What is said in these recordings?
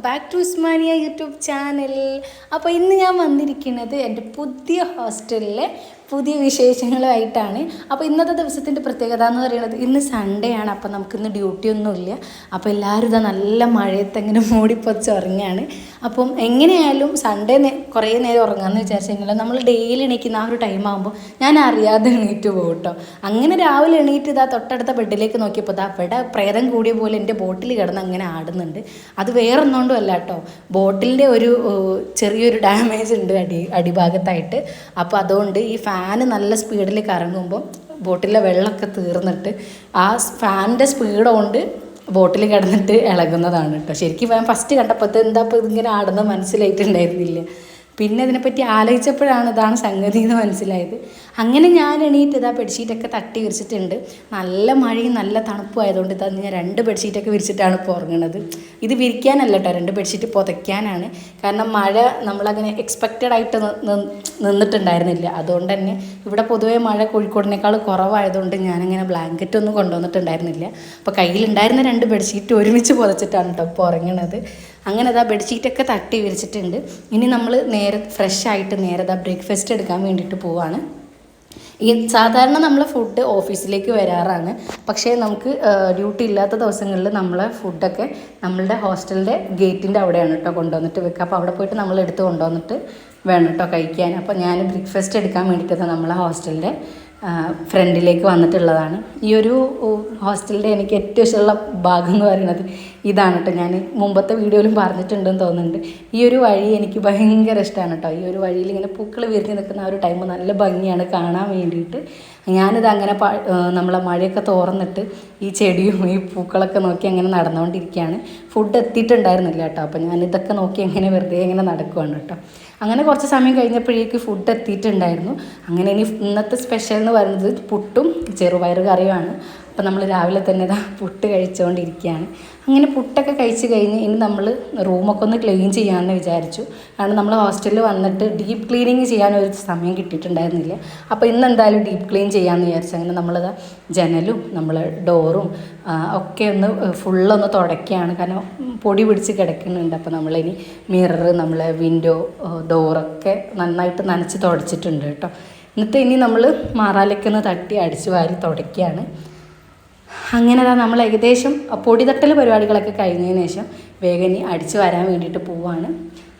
Back to Osmania YouTube channel അപ്പോൾ ഇന്ന് ഞാൻ വന്നിരിക്കുന്നത് എന്റെ പുതിയ ഹോസ്റ്റലിലെ പുതിയ വിശേഷങ്ങളുമായിട്ടാണ് അപ്പോൾ ഇന്നത്തെ ദിവസത്തിന്റെ പ്രത്യേകത എന്ന് പറയുന്നത് ഇന്ന് സൺഡേ ആണ്. അപ്പോൾ നമുക്കിന്ന് ഡ്യൂട്ടി ഒന്നുമില്ല. അപ്പോൾ എല്ലാവരും ഇതാ നല്ല മഴയത്ത് അങ്ങനെ മൂടിപ്പൊച്ച് ഉറങ്ങുകയാണ് അപ്പം എങ്ങനെയായാലും സൺഡേ കുറേ നേരം ഉറങ്ങാമെന്ന് വിചാരിച്ചെങ്കിലും നമ്മൾ ഡെയിലി എണീക്കുന്ന ആ ഒരു ടൈം ആകുമ്പോൾ ഞാൻ അറിയാതെ എണീറ്റ് പോകും കേട്ടോ. അങ്ങനെ രാവിലെ എണീറ്റ് ഇതാ തൊട്ടടുത്ത ബെഡിലേക്ക് നോക്കിയപ്പോൾ ഇതാ അവിടെ പ്രേതം കൂടിയ പോലെ എന്റെ ബോട്ടിൽ കിടന്ന് അങ്ങനെ ആടുന്നുണ്ട്. അത് വേറൊന്നുകൊണ്ടും അല്ല കേട്ടോ. ബോട്ടിലിന്റെ ഒരു ചെറിയൊരു ഡാമേജ് ഉണ്ട് അടി അടിഭാഗത്തായിട്ട്. അപ്പോൾ അതുകൊണ്ട് ഈ ഫാന് നല്ല സ്പീഡിൽ കറങ്ങുമ്പോൾ ബോട്ടിലെ വെള്ളമൊക്കെ തീർന്നിട്ട് ആ ഫാനിന്റെ സ്പീഡ് കൊണ്ട് ബോട്ടിൽ കിടന്നിട്ട് ഇളകുന്നതാണ് കേട്ടോ ശരിക്കും ഫസ്റ്റ് കണ്ടപ്പോൾ എന്താ ഇപ്പോൾ ഇതിങ്ങനെ ആടുന്ന മനസ്സിലായിട്ടുണ്ടായിരുന്നില്ല. പിന്നെ ഇതിനെപ്പറ്റി ആലോചിച്ചപ്പോഴാണ് ഇതാണ് സംഗതി എന്ന് മനസ്സിലായത്. അങ്ങനെ ഞാൻ എണീറ്റ് ഇതാ ബെഡ്ഷീറ്റൊക്കെ തട്ടി വിരിച്ചിട്ടുണ്ട്. നല്ല മഴയും നല്ല തണുപ്പും ആയതുകൊണ്ട് ഇതാ ഞാൻ രണ്ട് ബെഡ്ഷീറ്റൊക്കെ വിരിച്ചിട്ടാണ് ഇപ്പോൾ ഉറങ്ങുന്നത് ഇത് വിരിക്കാനല്ല കേട്ടോ രണ്ട് ബെഡ്ഷീറ്റ് പുതയ്ക്കാനാണ്. കാരണം മഴ നമ്മളങ്ങനെ എക്സ്പെക്റ്റഡ് ആയിട്ട് നിന്നിട്ടുണ്ടായിരുന്നില്ല. അതുകൊണ്ട് തന്നെ ഇവിടെ പൊതുവേ മഴ കോഴിക്കോടിനേക്കാൾ കുറവായതുകൊണ്ട് ഞാനങ്ങനെ ബ്ലാങ്കറ്റ് ഒന്നും കൊണ്ടുവന്നിട്ടുണ്ടായിരുന്നില്ല. അപ്പോൾ കയ്യിലുണ്ടായിരുന്ന രണ്ട് ബെഡ്ഷീറ്റ് ഒരുമിച്ച് പുതച്ചിട്ടാണ് കേട്ടോ ഇപ്പോൾ ഉറങ്ങണത്. അങ്ങനെ അതാ ബെഡ്ഷീറ്റൊക്കെ തട്ടി വിരിച്ചിട്ടുണ്ട്. ഇനി നമ്മൾ നേരെ ഫ്രഷ് ആയിട്ട് നേരെ അതാ ബ്രേക്ക്ഫാസ്റ്റ് എടുക്കാൻ വേണ്ടിയിട്ട് പോവാണ്. ഈ സാധാരണ നമ്മൾ ഫുഡ് ഓഫീസിലേക്ക് വരാറാണ്. പക്ഷേ നമുക്ക് ഡ്യൂട്ടി ഇല്ലാത്ത ദിവസങ്ങളിൽ നമ്മളെ ഫുഡൊക്കെ നമ്മളുടെ ഹോസ്റ്റലിന്റെ ഗേറ്റിന്റെ അവിടെയാണ് കേട്ടോ കൊണ്ടുവന്നിട്ട് വെക്കുക അപ്പോൾ അവിടെ പോയിട്ട് നമ്മൾ എടുത്ത് കൊണ്ടുവന്നിട്ട് വേണം കേട്ടോ കഴിക്കാൻ. അപ്പോൾ ഞാൻ ബ്രേക്ക്ഫാസ്റ്റ് എടുക്കാൻ വേണ്ടിയിട്ട് നമ്മളെ ഹോസ്റ്റലിന്റെ ഫ്രണ്ടിലേക്ക് വന്നിട്ടുള്ളതാണ്. ഈ ഒരു ഹോസ്റ്റലിന്റെ എനിക്ക് ഏറ്റവും ഇഷ്ടമുള്ള ഭാഗം എന്ന് പറയുന്നത് ഇതാണ് കേട്ടോ ഞാൻ മുമ്പത്തെ വീഡിയോയിലും പറഞ്ഞിട്ടുണ്ടെന്ന് തോന്നുന്നുണ്ട്. ഈ ഒരു വഴി എനിക്ക് ഭയങ്കര ഇഷ്ടമാണ് കേട്ടോ ഈ ഒരു വഴിയിൽ ഇങ്ങനെ പൂക്കൾ വിരിഞ്ഞ് നിൽക്കുന്ന ആ ഒരു ടൈം നല്ല ഭംഗിയാണ് കാണാൻ വേണ്ടിയിട്ട്. ഞാനിത് അങ്ങനെ നമ്മളെ മഴയൊക്കെ തോർന്നിട്ട് ഈ ചെടിയും ഈ പൂക്കളൊക്കെ നോക്കി അങ്ങനെ നടന്നുകൊണ്ടിരിക്കുകയാണ് ഫുഡ് എത്തിയിട്ടുണ്ടായിരുന്നില്ല കേട്ടോ അപ്പോൾ ഞാനിതൊക്കെ നോക്കി അങ്ങനെ വെറുതെ ഇങ്ങനെ നടക്കുവാണ് കേട്ടോ അങ്ങനെ കുറച്ച് സമയം കഴിഞ്ഞപ്പോഴേക്ക് ഫുഡ് എത്തിയിട്ടുണ്ടായിരുന്നു. അങ്ങനെ ഇനി ഇന്നത്തെ സ്പെഷ്യൽ എന്ന് പറയുന്നത് പുട്ടും ചെറുപയർ കറിയുമാണ് അപ്പോൾ നമ്മൾ രാവിലെ തന്നെ ഇതാ പുട്ട് കഴിച്ചുകൊണ്ടിരിക്കുകയാണ് അങ്ങനെ പുട്ടൊക്കെ കഴിച്ച് കഴിഞ്ഞ് ഇനി നമ്മൾ റൂമൊക്കെ ഒന്ന് ക്ലീൻ ചെയ്യാമെന്ന് വിചാരിച്ചു. കാരണം നമ്മൾ ഹോസ്റ്റലിൽ വന്നിട്ട് ഡീപ്പ് ക്ലീനിങ് ചെയ്യാൻ ഒരു സമയം കിട്ടിയിട്ടുണ്ടായിരുന്നില്ല. അപ്പോൾ ഇന്ന് എന്തായാലും ഡീപ്പ് ക്ലീൻ ചെയ്യാമെന്ന് വിചാരിച്ചു. അങ്ങനെ നമ്മളിതാ ജനലും നമ്മൾ ഡോറും ഒക്കെ ഒന്ന് ഫുള്ളൊന്ന് തുടയ്ക്കുകയാണ്. കാരണം പൊടി പിടിച്ച് കിടക്കുന്നുണ്ട്. അപ്പോൾ നമ്മളിനി മിറർ നമ്മളെ വിൻഡോ ഡോറൊക്കെ നന്നായിട്ട് നനച്ച് തുടച്ചിട്ടുണ്ട് കേട്ടോ. എന്നിട്ട് ഇനി നമ്മൾ മാറാലൊക്കെ ഒന്ന് തട്ടി അടിച്ചു വാരി തുടയ്ക്കുകയാണ്. അങ്ങനെ അതാ നമ്മൾ ഏകദേശം പൊടി തട്ടൽ പരിപാടികളൊക്കെ കഴിഞ്ഞതിന് ശേഷം വേഗം ഇനി അടിച്ചു വരാൻ വേണ്ടിയിട്ട് പോവാണ്.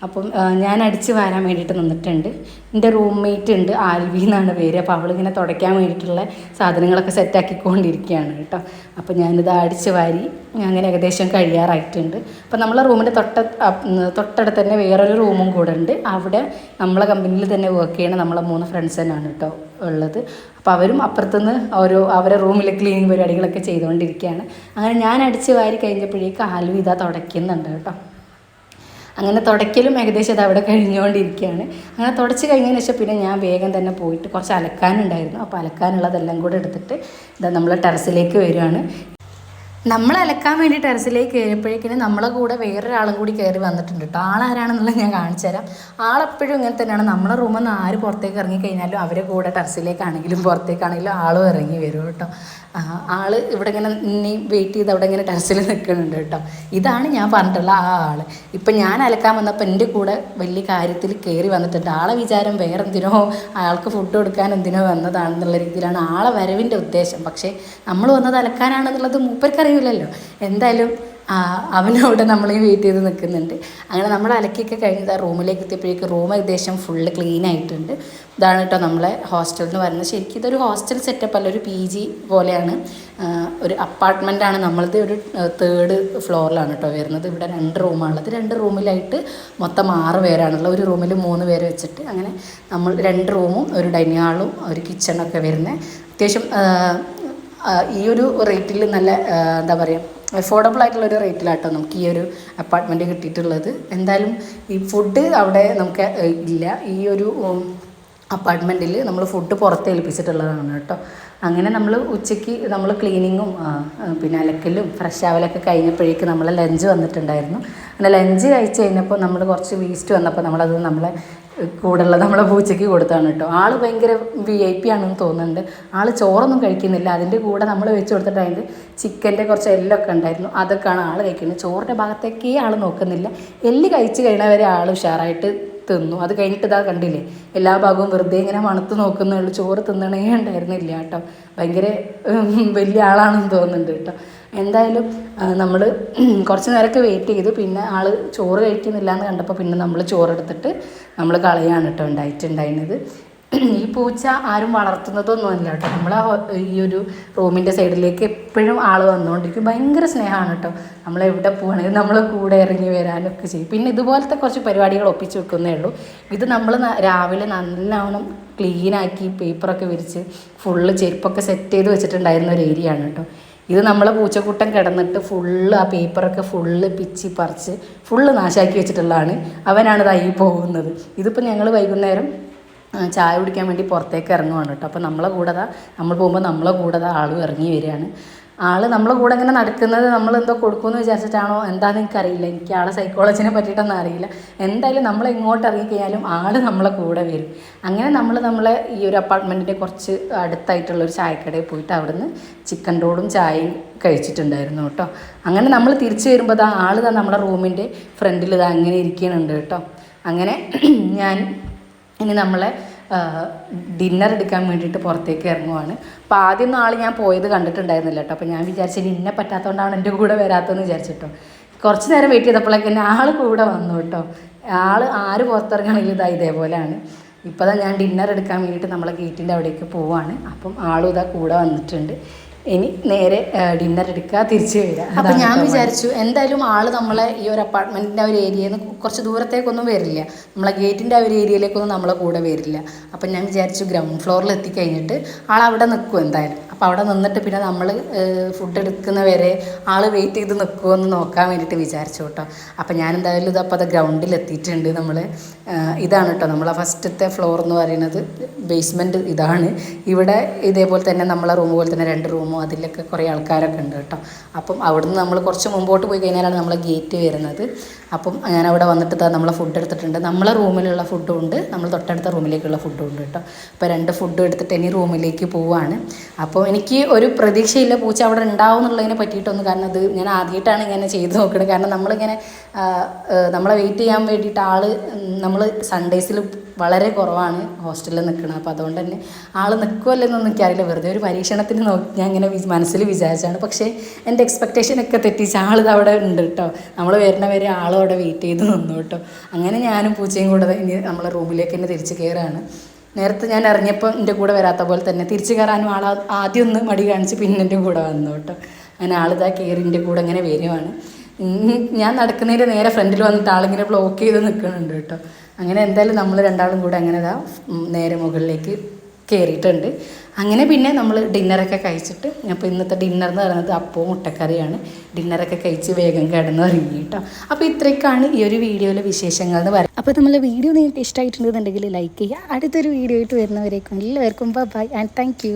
അപ്പം ഞാൻ അടിച്ച് വരാൻ വേണ്ടിയിട്ട് നിന്നിട്ടുണ്ട്. എന്റെ റൂംമേറ്റ് ഉണ്ട് ആൽവി എന്നാണ് പേര്. അപ്പോൾ അവളിങ്ങനെ തുടയ്ക്കാൻ വേണ്ടിയിട്ടുള്ള സാധനങ്ങളൊക്കെ സെറ്റാക്കിക്കൊണ്ടിരിക്കുകയാണ് കേട്ടോ. അപ്പോൾ ഞാനിത് അടിച്ച് വാരി അങ്ങനെ ഏകദേശം കഴിയാറായിട്ടുണ്ട്. അപ്പോൾ നമ്മളെ റൂമിന്റെ തൊട്ട തൊട്ടടുത്ത് തന്നെ വേറൊരു റൂമും കൂടെ ഉണ്ട്. അവിടെ നമ്മളെ കമ്പനിയിൽ തന്നെ വർക്ക് ചെയ്യണ നമ്മളെ മൂന്ന് ഫ്രണ്ട്സ് തന്നെയാണ് കേട്ടോ ഉള്ളത്. അപ്പോൾ അവരും അപ്പുറത്തുനിന്ന് ഓരോ അവരെ റൂമിലെ ക്ലീനിങ് പരിപാടികളൊക്കെ ചെയ്തുകൊണ്ടിരിക്കുകയാണ്. അങ്ങനെ ഞാൻ അടിച്ച് വാരി കഴിഞ്ഞപ്പോഴേക്ക് ആൽവി ഇതാ തുടയ്ക്കുന്നുണ്ട് കേട്ടോ. അങ്ങനെ തുടയ്ക്കലും ഏകദേശം ഇത് അവിടെ കഴിഞ്ഞുകൊണ്ടിരിക്കുകയാണ്. അങ്ങനെ തുടച്ച് കഴിഞ്ഞതിന് ശേഷം പിന്നെ ഞാൻ വേഗം തന്നെ പോയിട്ട് കുറച്ച് അലക്കാനുണ്ടായിരുന്നു. അപ്പോൾ അലക്കാനുള്ളതെല്ലാം കൂടെ എടുത്തിട്ട് ഇതാ നമ്മൾ ടെറസിലേക്ക് വരികയാണ് നമ്മൾ അലക്കാൻ വേണ്ടി ടെറസിലേക്ക് കയറിയപ്പോഴേക്കിനും നമ്മളെ കൂടെ വേറൊരാളും കൂടി കയറി വന്നിട്ടുണ്ട് കേട്ടോ ആളാരാണെന്നുള്ളത് ഞാൻ കാണിച്ചു തരാം. ആളെപ്പോഴും ഇങ്ങനെ തന്നെയാണ്. നമ്മളെ റൂമിൽ നിന്ന് ആര് പുറത്തേക്ക് ഇറങ്ങി കഴിഞ്ഞാലും അവരെ കൂടെ ടെറസിലേക്കാണെങ്കിലും പുറത്തേക്കാണെങ്കിലും ആളും ഇറങ്ങി വരും കേട്ടോ ആൾ ഇവിടെ ഇങ്ങനെ ഇനി വെയിറ്റ് ചെയ്ത് അവിടെ ഇങ്ങനെ ടെറസിൽ നിൽക്കുന്നുണ്ട് കേട്ടോ ഇതാണ് ഞാൻ പറഞ്ഞിട്ടുള്ള ആ ആൾ ഇപ്പം ഞാൻ അലക്കാൻ വന്നപ്പോൾ എന്റെ കൂടെ വലിയ കാര്യത്തിൽ കയറി വന്നിട്ടുണ്ട്. ആളെ വിചാരം വേറെന്തിനോ അയാൾക്ക് ഫുഡ് കൊടുക്കാൻ എന്തിനോ വന്നതാണെന്നുള്ള രീതിയിലാണ് ആളെ വരവിന്റെ ഉദ്ദേശം. പക്ഷേ നമ്മൾ വന്നത് അലക്കാനാണെന്നുള്ളത് മൂപ്പർക്കറിയില്ലല്ലോ എന്തായാലും അവനോട് നമ്മൾ നമ്മൾ വെയിറ്റ് ചെയ്ത് നിൽക്കുന്നുണ്ട് അങ്ങനെ നമ്മൾ അലക്കിയൊക്കെ കഴിഞ്ഞത് ആ റൂമിലേക്ക് എത്തിയപ്പോഴേക്കും റൂം ഏകദേശം ഫുള്ള് ക്ലീൻ ആയിട്ടുണ്ട്. ഇതാണ് കേട്ടോ നമ്മളെ ഹോസ്റ്റൽ എന്ന് പറയുന്നത്. ശരിക്കും ഇതൊരു ഹോസ്റ്റൽ സെറ്റപ്പ് അല്ല ഒരു പി ജി പോലെയാണ്. ഒരു അപ്പാർട്ട്മെന്റാണ് നമ്മളത് ഒരു തേർഡ് ഫ്ലോറിലാണ് കേട്ടോ വരുന്നത്. ഇവിടെ രണ്ട് റൂമാണുള്ളത് രണ്ട് റൂമിലായിട്ട് മൊത്തം ആറ് പേരാണുള്ളത് ഒരു റൂമിൽ മൂന്ന് പേര് വെച്ചിട്ട് അങ്ങനെ നമ്മൾ രണ്ട് റൂമും ഒരു ഡൈനിങ് ഹാളും ഒരു കിച്ചണൊക്കെ വരുന്നത് അത്യാവശ്യം ഈ ഒരു റേറ്റിൽ നല്ല എന്താ പറയുക അഫോർഡബിൾ ആയിട്ടുള്ള ഒരു റേറ്റിലാട്ടോ നമുക്ക് ഈ ഒരു അപ്പാർട്ട്മെന്റ് കിട്ടിയിട്ടുള്ളത്. എന്തായാലും ഈ ഫുഡ് അവിടെ നമുക്ക് ഇല്ല. ഈ ഒരു അപ്പാർട്ട്മെന്റിൽ നമ്മൾ ഫുഡ് പുറത്ത് ഏൽപ്പിച്ചിട്ടുള്ളതാണ് കേട്ടോ. അങ്ങനെ നമ്മൾ ഉച്ചയ്ക്ക് നമ്മൾ ക്ലീനിങ്ങും പിന്നെ അലക്കലും ഫ്രഷ് ആവലൊക്കെ കഴിഞ്ഞപ്പോഴേക്ക് നമ്മൾ ലഞ്ച് വന്നിട്ടുണ്ടായിരുന്നു. അങ്ങനെ ലഞ്ച് കഴിച്ച് കഴിഞ്ഞപ്പോൾ നമ്മൾ കുറച്ച് വേസ്റ്റ് വന്നപ്പോൾ നമ്മളത് നമ്മളെ കൂടുള്ള നമ്മളെ പൂച്ചയ്ക്ക് കൊടുത്താണ് കേട്ടോ. ആൾ ഭയങ്കര വി ഐ പി ആണെന്ന് തോന്നുന്നുണ്ട്. ആൾ ചോറൊന്നും കഴിക്കുന്നില്ല. അതിന്റെ കൂടെ നമ്മൾ വെച്ച് കൊടുത്തിട്ട് അതിന്റെ ചിക്കന്റെ കുറച്ച് എല്ലൊക്കെ ഉണ്ടായിരുന്നു. അതൊക്കെയാണ് ആൾ കഴിക്കുന്നത്. ചോറിന്റെ ഭാഗത്തേക്കേ ആൾ നോക്കുന്നില്ല. എല്ല് കഴിച്ച് കഴിയണവരെ ആൾ ഉഷാറായിട്ട് തിന്നു. അത് കഴിഞ്ഞിട്ട് ഇതാ കണ്ടില്ലേ എല്ലാ ഭാഗവും വെറുതെ ഇങ്ങനെ മണത്ത് നോക്കുന്നേ ഉള്ളൂ. ചോറ് തിന്നണേ ഉണ്ടായിരുന്നില്ല കേട്ടോ. ഭയങ്കര വലിയ ആളാണെന്ന് തോന്നുന്നുണ്ട് കേട്ടോ. എന്തായാലും നമ്മൾ കുറച്ച് നേരമൊക്കെ വെയിറ്റ് ചെയ്തു. പിന്നെ ആൾ ചോറ് കഴിക്കുന്നില്ല എന്ന് കണ്ടപ്പോൾ പിന്നെ നമ്മൾ ചോറെടുത്തിട്ട് നമ്മൾ കളയാണ് കേട്ടോ ഉണ്ടായിട്ടുണ്ടായിരുന്നത്. ഈ പൂച്ച ആരും വളർത്തുന്നതൊന്നുമല്ല കേട്ടോ. നമ്മൾ ഈ ഒരു റൂമിന്റെ സൈഡിലേക്ക് എപ്പോഴും ആൾ വന്നുകൊണ്ടിരിക്കും ഭയങ്കര സ്നേഹമാണ് കേട്ടോ. നമ്മൾ എവിടെ പോവാണെങ്കിലും നമ്മൾ കൂടെ ഇറങ്ങി വരാനൊക്കെ ചെയ്യും. പിന്നെ ഇതുപോലത്തെ കുറച്ച് പരിപാടികൾ ഒപ്പിച്ച് വെക്കുന്നേ ഉള്ളൂ. ഇത് നമ്മൾ രാവിലെ നല്ലവണ്ണം ക്ലീനാക്കി പേപ്പറൊക്കെ വിരിച്ച് ഫുള്ള് ചെരുപ്പൊക്കെ സെറ്റ് ചെയ്ത് വെച്ചിട്ടുണ്ടായിരുന്ന ഒരു ഏരിയ ആണ് കേട്ടോ. ഇത് നമ്മളെ പൂച്ചക്കൂട്ടം കിടന്നിട്ട് ഫുള്ള് ആ പേപ്പറൊക്കെ ഫുള്ള് പിച്ചി പറിച്ച് ഫുള്ള് നാശാക്കി വെച്ചിട്ടുള്ളതാണ്. അവനാണ് ഇതായി പോകുന്നത്. ഇതിപ്പോൾ ഞങ്ങൾ വൈകുന്നേരം ചായ കുടിക്കാൻ വേണ്ടി പുറത്തേക്ക് ഇറങ്ങുവാണ് കേട്ടോ. അപ്പോൾ നമ്മളെ കൂടെ താ നമ്മൾ പോകുമ്പോൾ നമ്മളെ കൂടെ താ ആളും ഇറങ്ങി വരികയാണ്. ആൾ നമ്മളെ കൂടെ ഇങ്ങനെ നടക്കുന്നത് നമ്മൾ എന്തോ കൊടുക്കുമെന്ന് വിചാരിച്ചിട്ടാണോ എന്താണെന്ന് എനിക്കറിയില്ല എനിക്ക് ആളെ സൈക്കോളജിനെ പറ്റിയിട്ടൊന്നും അറിയില്ല. എന്തായാലും നമ്മൾ എങ്ങോട്ട് ഇറങ്ങിക്കഴിഞ്ഞാലും ആൾ നമ്മളെ കൂടെ വരും. അങ്ങനെ നമ്മൾ നമ്മളെ ഈ ഒരു അപ്പാർട്ട്മെന്റിന്റെ കുറച്ച് അടുത്തായിട്ടുള്ള ഒരു ചായക്കടയിൽ പോയിട്ട് അവിടുന്ന് ചിക്കൻ റോഡും ചായയും കഴിച്ചിട്ടുണ്ടായിരുന്നു കേട്ടോ. അങ്ങനെ നമ്മൾ തിരിച്ചു വരുമ്പോൾ ആൾ ദാ നമ്മുടെ റൂമിന്റെ ഫ്രണ്ടിൽ ഇതാ അങ്ങനെ ഇരിക്കുന്നുണ്ട് കേട്ടോ. അങ്ങനെ ഞാൻ ഇനി നമ്മളെ ഡിന്നർ എടുക്കാൻ വേണ്ടിയിട്ട് പുറത്തേക്ക് ഇറങ്ങുവാണ്. അപ്പോൾ ആദ്യം നാൾ ഞാൻ പോയത് കണ്ടിട്ടുണ്ടായിരുന്നില്ല കേട്ടോ. അപ്പോൾ ഞാൻ വിചാരിച്ചു ഇനി ഇന്നെ പറ്റാത്തതുകൊണ്ടാണ് എന്റെ കൂടെ വരാത്തതെന്ന് വിചാരിച്ചിട്ടോ കുറച്ച് നേരം വെയിറ്റ് ചെയ്തപ്പോഴേക്ക് തന്നെ ആൾ കൂടെ വന്നു കേട്ടോ. ആൾ ആര് പുറത്തിറങ്ങണമെങ്കിലും ഇതാ ഇതേപോലെയാണ്. ഇപ്പോൾ ഞാൻ ഡിന്നർ എടുക്കാൻ വേണ്ടിയിട്ട് നമ്മളെ ഗേറ്റിന്റെ അവിടേക്ക് പോവാണ്. അപ്പം ആളും ഇതാ കൂടെ വന്നിട്ടുണ്ട്. ഇനി നേരെ ഡിന്നർ എടുക്കുക തിരിച്ചു വരിക. അപ്പം ഞാൻ വിചാരിച്ചു എന്തായാലും ആൾ നമ്മളെ ഈ ഒരു അപ്പാർട്ട്മെന്റിന്റെ ആ ഒരു ഏരിയയിൽ നിന്ന് കുറച്ച് ദൂരത്തേക്കൊന്നും വരില്ല. നമ്മളെ ഗേറ്റിന്റെ ആ ഒരു ഏരിയയിലേക്കൊന്നും നമ്മളെ കൂടെ വരില്ല. അപ്പം ഞാൻ വിചാരിച്ചു ഗ്രൗണ്ട് ഫ്ലോറിൽ എത്തിക്കഴിഞ്ഞിട്ട് ആൾ അവിടെ നിൽക്കും എന്തായാലും. അപ്പോൾ അവിടെ നിന്നിട്ട് പിന്നെ നമ്മൾ ഫുഡ് എടുക്കുന്നവരെ ആൾ വെയിറ്റ് ചെയ്ത് നിൽക്കുമോ എന്ന് നോക്കാൻ വേണ്ടിയിട്ട് വിചാരിച്ചു കേട്ടോ. അപ്പോൾ ഞാൻ എന്തായാലും ഇതപ്പോൾ അത് ഗ്രൗണ്ടിൽ എത്തിയിട്ടുണ്ട് നമ്മൾ ഇതാണ് കേട്ടോ നമ്മളെ ഫസ്റ്റത്തെ ഫ്ലോർ എന്ന് പറയുന്നത് ബേസ്മെന്റ് ഇതാണ്. ഇവിടെ ഇതേപോലെ തന്നെ നമ്മളെ റൂം പോലെ തന്നെ രണ്ട് റൂമും അതിലൊക്കെ കുറേ ആൾക്കാരൊക്കെ ഉണ്ട് കേട്ടോ. അപ്പം അവിടുന്ന് നമ്മൾ കുറച്ച് മുമ്പോട്ട് പോയി കഴിഞ്ഞാലാണ് നമ്മളെ ഗേറ്റ് വരുന്നത്. അപ്പം ഞാൻ അവിടെ വന്നിട്ട് നമ്മളെ ഫുഡ് എടുത്തിട്ടുണ്ട്. നമ്മളെ റൂമിലുള്ള ഫുഡും ഉണ്ട്. നമ്മൾ തൊട്ടടുത്ത റൂമിലേക്കുള്ള ഫുഡും ഉണ്ട് കേട്ടോ. അപ്പോൾ രണ്ട് ഫുഡ് എടുത്തിട്ട് ഇനി റൂമിലേക്ക് പോവാണ്. അപ്പോൾ എനിക്ക് ഒരു പ്രതീക്ഷയില്ല പൂച്ച അവിടെ ഉണ്ടാവും എന്നുള്ളതിനെ പറ്റിയിട്ടൊന്നും കാരണം അത് ഞാൻ ആദ്യമായിട്ടാണ് ഇങ്ങനെ ചെയ്ത് നോക്കുന്നത് കാരണം നമ്മളിങ്ങനെ നമ്മളെ വെയിറ്റ് ചെയ്യാൻ വേണ്ടിയിട്ട് ആൾ നമ്മൾ സൺഡേസിൽ വളരെ കുറവാണ് ഹോസ്റ്റലിൽ നിൽക്കുന്നത്. അപ്പോൾ അതുകൊണ്ട് തന്നെ ആൾ നിൽക്കുമല്ലെന്നൊന്നും എനിക്കറിയില്ല വെറുതെ ഒരു പരീക്ഷണത്തിന് നോക്കി ഞാൻ ഇങ്ങനെ മനസ്സിൽ വിചാരിച്ചാണ് പക്ഷേ എന്റെ എക്സ്പെക്റ്റേഷനൊക്കെ തെറ്റിച്ച് ആളിത് അവിടെ ഉണ്ട് കേട്ടോ. നമ്മൾ വരുന്ന വരെ ആളും അവിടെ വെയിറ്റ് ചെയ്ത് നിന്നു കേട്ടോ. അങ്ങനെ ഞാനും പൂച്ചയും കൂടെ ഇനി നമ്മളെ റൂമിലേക്ക് തന്നെ തിരിച്ച് കയറുകയാണ് നേരത്തെ ഞാൻ ഇറങ്ങിയപ്പോൾ എന്റെ കൂടെ വരാത്ത പോലെ തന്നെ തിരിച്ചു കയറാനും ആൾ ആദ്യം ഒന്ന് മടി കാണിച്ച് പിന്നെ എന്റെ കൂടെ വന്നു കേട്ടോ. അങ്ങനെ ആളിതാ കയറി എന്റെ കൂടെ ഇങ്ങനെ വരുവാണ്. ഞാൻ നടക്കുന്നതിന്റെ നേരെ ഫ്രണ്ടിൽ വന്നിട്ട് ആളിങ്ങനെ ബ്ലോക്ക് ചെയ്ത് നിൽക്കുന്നുണ്ട് കേട്ടോ. അങ്ങനെ എന്തായാലും നമ്മൾ രണ്ടാളും കൂടെ അങ്ങനെ ഇതാ നേരെ മുകളിലേക്ക് കയറിയിട്ടുണ്ട് അങ്ങനെ പിന്നെ നമ്മൾ ഡിന്നറൊക്കെ കഴിച്ചിട്ട് അപ്പോൾ ഇന്നത്തെ ഡിന്നർ എന്ന് പറയുന്നത് അപ്പവും മുട്ടക്കറിയാണ്. ഡിന്നറൊക്കെ കഴിച്ച് വേഗം കിടന്ന് ഇറങ്ങി കേട്ടോ അപ്പോൾ ഇത്രയൊക്കെയാണ് ഈ ഒരു വീഡിയോയിലെ വിശേഷങ്ങൾ എന്ന് പറയുന്നത്. അപ്പോൾ നമ്മളെ വീഡിയോ നിങ്ങൾക്ക് ഇഷ്ടമായിട്ടുണ്ടെന്നുണ്ടെങ്കിൽ ലൈക്ക് ചെയ്യുക. അടുത്തൊരു വീഡിയോ ആയിട്ട് വരുന്നവരേക്കും എല്ലാവർക്കും ബൈ ആൻഡ് താങ്ക്